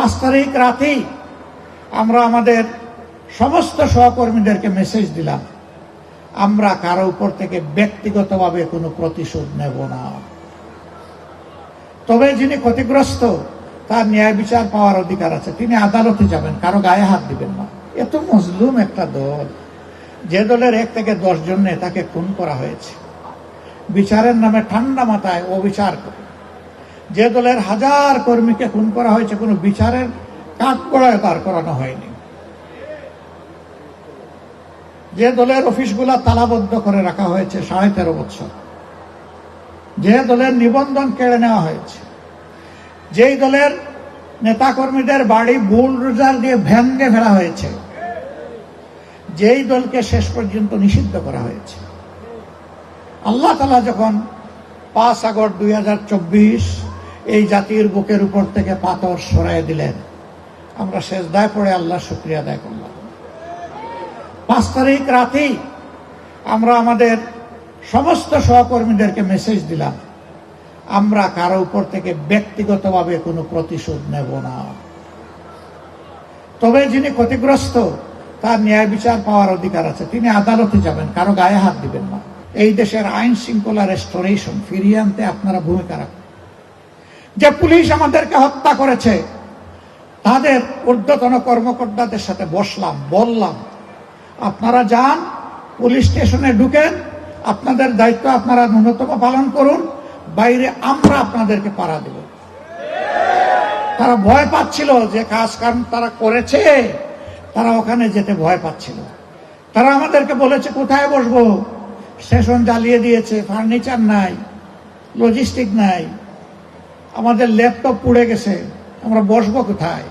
পাঁচ তারিখ রাতেই আমরা আমাদের সমস্ত সহকর্মীদেরকে মেসেজ দিলাম। আমরা কারও উপর থেকে ব্যক্তিগতভাবে কোনো প্রতিশোধ নেব না। তবে যিনি ক্ষতিগ্রস্ত, তার ন্যায় বিচার পাওয়ার অধিকার আছে। তিনি আদালতে যাবেন, কারও গায়ে হাত দিবেন না। এত মজলুম একটা দল। যে দলের এক থেকে দশ জন নেতাকে খুন করা হয়েছে। বিচারের নামে ঠান্ডা মাথায় অবিচার করে। যে দলের হাজার কর্মীকে খুন করা হয়েছে, কোনো বিচারের কাঠ করায় তার করানো হয়নি। যে দলের অফিসগুলা তালাবদ্ধ করে রাখা হয়েছে সাড়ে তেরো বছর। যে দলের নিবন্ধন কেড়ে নেওয়া হয়েছে। যেই দলের নেতাকর্মীদের বাড়ি বুলডোজার দিয়ে ভেঙ্গে ফেলা হয়েছে। যেই দলকে শেষ পর্যন্ত নিষিদ্ধ করা হয়েছে। আল্লাহ তালা যখন পাঁচ আগস্ট দুই হাজার চব্বিশ এই জাতির বুকের উপর থেকে পাথর সরাই দিলেন। আমরা শেষ দায় পড়ে আল্লাহ শুক্রিয়া আদায় করলাম। পাঁচ তারিখ রাতেই আমরা আমাদের সমস্ত সহকর্মীদেরকে মেসেজ দিলাম। আমরা কারও উপর থেকে ব্যক্তিগতভাবে কোনো প্রতিশোধ নেব না। তবে যিনি ক্ষতিগ্রস্ত, তার ন্যায় বিচার পাওয়ার অধিকার আছে। তিনি আদালতে যাবেন, কারও গায়ে হাত দিবেন না। এই দেশের আইন শৃঙ্খলা রেস্টোরেশন ফিরিয়ে আনতে আপনারা ভূমিকা রাখবেন যে পুলিশ আমাদেরকে হত্যা করেছে, তাদের ঊর্ধ্বতন কর্মকর্তাদের সাথে বসলাম, বললাম, আপনারা যান, পুলিশ স্টেশনে ঢুকেন, আপনাদের দায়িত্ব আপনারা ন্যূনতম পালন করুন, বাইরে আমরা আপনাদেরকে পাড়া দেব। তারা ভয় পাচ্ছিল যে কাজ কারণ তারা করেছে, তারা ওখানে যেতে ভয় পাচ্ছিল। তারা আমাদেরকে বলেছে, কোথায় বসবো? স্টেশন জ্বালিয়ে দিয়েছে, ফার্নিচার নাই, লজিস্টিক নাই আমাদের ল্যাপটপ পুড়ে গেছে, আমরা বসবো কোথায়?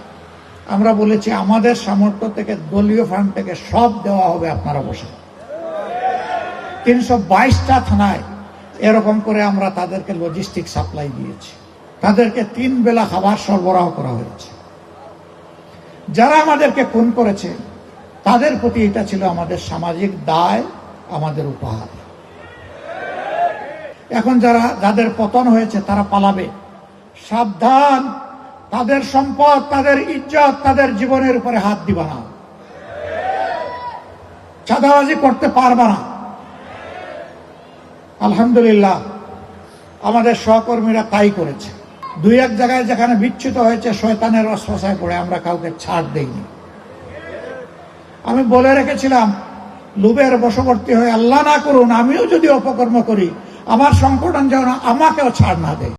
আমরা বলেছি, আমাদের সামর্থ্য থেকে দলীয় ফান্ড থেকে সব দেওয়া হবে আপনারা বসে তিনশো বাইশটা থানায় এরকম করে আমরা তাদেরকে লজিস্টিক সাপ্লাই দিয়েছি। তাদেরকে তিন বেলা খাবার সরবরাহ করা হয়েছে। যারা আমাদেরকে খুন করেছে, তাদের প্রতি এটা ছিল আমাদের সামাজিক দায়, আমাদের উপহার। এখন যারা, যাদের পতন হয়েছে, তারা পালাবে। সাবধান। তাদের সম্পদ, তাদের ইজ্জত, তাদের জীবনের উপরে হাত দিবা না। চাঁদাবাজি করতে পারবা না। আলহামদুলিল্লাহ, আমাদের সহকর্মীরা তাই করেছে। দুই এক জায়গায় যেখানে বিচ্ছুত হয়েছে, শয়তানের রসফসায় পড়ে আমরা কাউকে ছাড় দেইনি। আমি বলে রেখেছিলাম, লুবের বশবর্তী হয়ে আল্লাহ না করুন, আমিও যদি অপকর্ম করি, আমার সংকটন যেন আমাকেও ছাড় না দেয়।